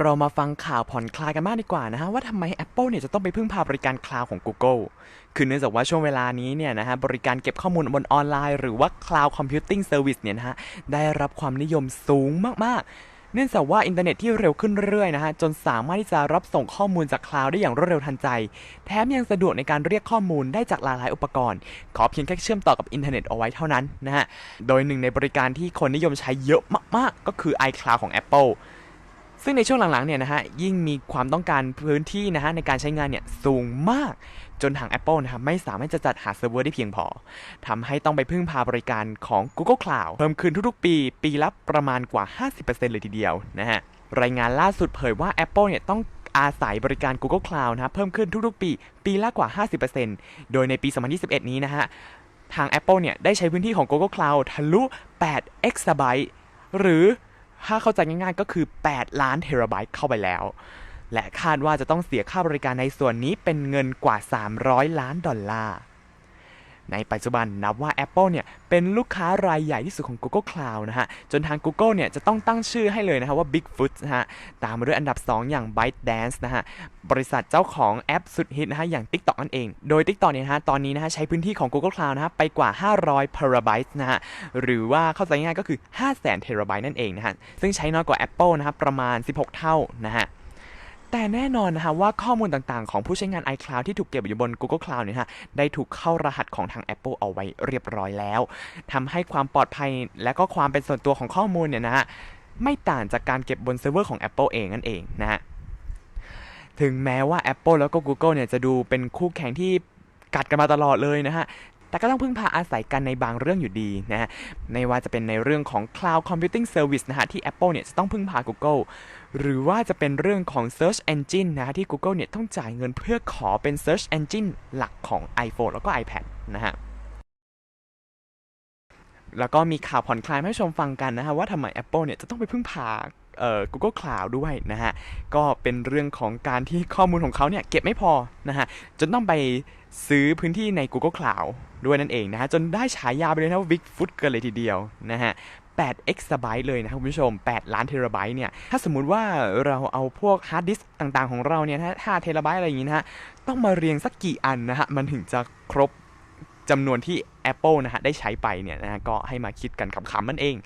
เรามาฟังข่าวผ่อนคลายกันมากดีกว่านะฮะว่าทำไม Apple เนี่ยจะต้องไปพึ่งพาบริการคลาวด์ของ Google คือเนื่องจากว่าช่วงเวลานี้เนี่ยนะฮะบริการเก็บข้อมูลบนออนไลน์ หรือว่า Cloud Computing Service เนี่ยนะฮะได้รับความนิยมสูงมากๆ เนื่องจากว่าอินเทอร์เน็ตที่เร็วขึ้นเรื่อยๆนะฮะจนสามารถที่จะรับส่งข้อมูลจากคลาวด์ได้อย่างรวดเร็วทันใจ แถมยังสะดวกในการเรียกข้อมูลได้จากหลายๆอุปกรณ์ ขอเพียงแค่เชื่อมต่อกับอินเทอร์เน็ตเอาไว้เท่านั้นนะฮะโดยหนึ่งในบริการที่คนนิยมใช้เยอะมากๆ ก็คือ iCloud ของ Apple ซึ่งในช่วงหลังๆเนี่ยนะฮะยิ่งมีความต้องการพื้นที่นะฮะในการใช้งานเนี่ยสูงมากจนทาง Apple นะครับไม่สามารถจะจัดหาเซิร์ฟเวอร์ได้เพียงพอทำให้ต้องไปพึ่งพาบริการของ Google Cloud เพิ่มขึ้นทุกๆ ปี ปีละประมาณกว่า 50%เลยทีเดียวนะฮะรายงานล่าสุดเผยว่า Apple เนี่ยต้องอาศัยบริการ Google Cloud นะเพิ่มขึ้นทุกๆ ปี ปีละกว่า 50%โดยในปี 2021 นี้นะฮะทาง Apple เนี่ยได้ใช้พื้นที่ของ Google Cloud ทะลุ8 exabyte หรือ ถ้าเข้าใจง่ายๆก็คือ 8 ล้านเทราไบต์เข้าไปแล้ว และคาดว่าจะต้องเสียค่าบริการในส่วนนี้เป็นเงินกว่า 300 ล้านดอลลาร์ ในปัจจุบันนับว่า Apple เนี่ยเป็นลูกค้ารายใหญ่ที่สุดของ Google Cloud นะฮะ จนทาง Google เนี่ยจะต้องตั้งชื่อให้เลยนะฮะว่า Bigfoot นะฮะ ตามมาด้วยอันดับ 2 อย่าง ByteDance นะฮะ บริษัทเจ้าของแอปสุดฮิตนะฮะ อย่าง TikTok นั่นเอง โดย TikTok เนี่ยนะฮะ ตอนนี้นะฮะ ใช้พื้นที่ของ Google Cloud นะฮะ ไปกว่า 500 terabytes นะฮะ หรือว่าเข้าใจง่ายก็คือ 500,000 terabyte นั่นเองนะฮะ ซึ่งใช้น้อยกว่า Apple นะครับประมาณ 16 เท่านะฮะ แต่แน่นอนนะฮะว่าข้อมูลต่างๆ ของผู้ใช้งาน iCloud ที่ถูกเก็บอยู่บน Google Cloud เนี่ยฮะได้ถูกเข้ารหัสของทาง Apple เอาไว้เรียบร้อยแล้วทำให้ความปลอดภัยและก็ความเป็นส่วนตัวของข้อมูลเนี่ยนะฮะไม่ต่างจากการเก็บบนเซิร์ฟเวอร์ของ Apple เองนั่นเองนะฮะถึงแม้ว่า Apple แล้วก็ Google เนี่ยจะดูเป็นคู่แข่งที่กัดกันมาตลอดเลยนะฮะ แต่ก็ต้องพึ่งพาอาศัยกันในบางเรื่องอยู่ดีนะฮะไม่ว่าจะเป็นในเรื่องของ Cloud Computing Service นะฮะที่ Apple เนี่ยจะต้องพึ่งพา Google หรือว่าจะเป็นเรื่องของ Search Engine นะฮะที่ Google เนี่ยต้องจ่ายเงินเพื่อขอเป็น Search Engine หลักของ iPhone แล้วก็ iPad นะฮะแล้วก็มีข่าวผ่อนคลายให้ชมฟังกันนะฮะว่าทำไม Apple เนี่ยจะต้องไปพึ่งพา Google Cloud ด้วยนะฮะ ก็เป็นเรื่องของการที่ข้อมูลของเขาเนี่ยเก็บไม่พอนะฮะ จนต้องไปซื้อพื้นที่ใน Google Cloud ด้วยนั่นเองนะฮะ จนได้ฉายาไปเลยนะว่า Bigfoot กันเลยทีเดียวนะฮะ8 exabyte เลยนะครับคุณผู้ชม 8 ล้านเทราไบต์เนี่ย ถ้าสมมุติว่าเราเอาพวกฮาร์ดดิสก์ต่างๆของเราเนี่ยนะ5เทราไบต์อะไรอย่างงี้นะฮะ ต้องมาเรียงสักกี่อันนะฮะ มันถึงจะครบจำนวนที่ Apple นะฮะ ได้ใช้ไปเนี่ยนะฮะ ก็ให้มาคิดกันขำๆมันเอง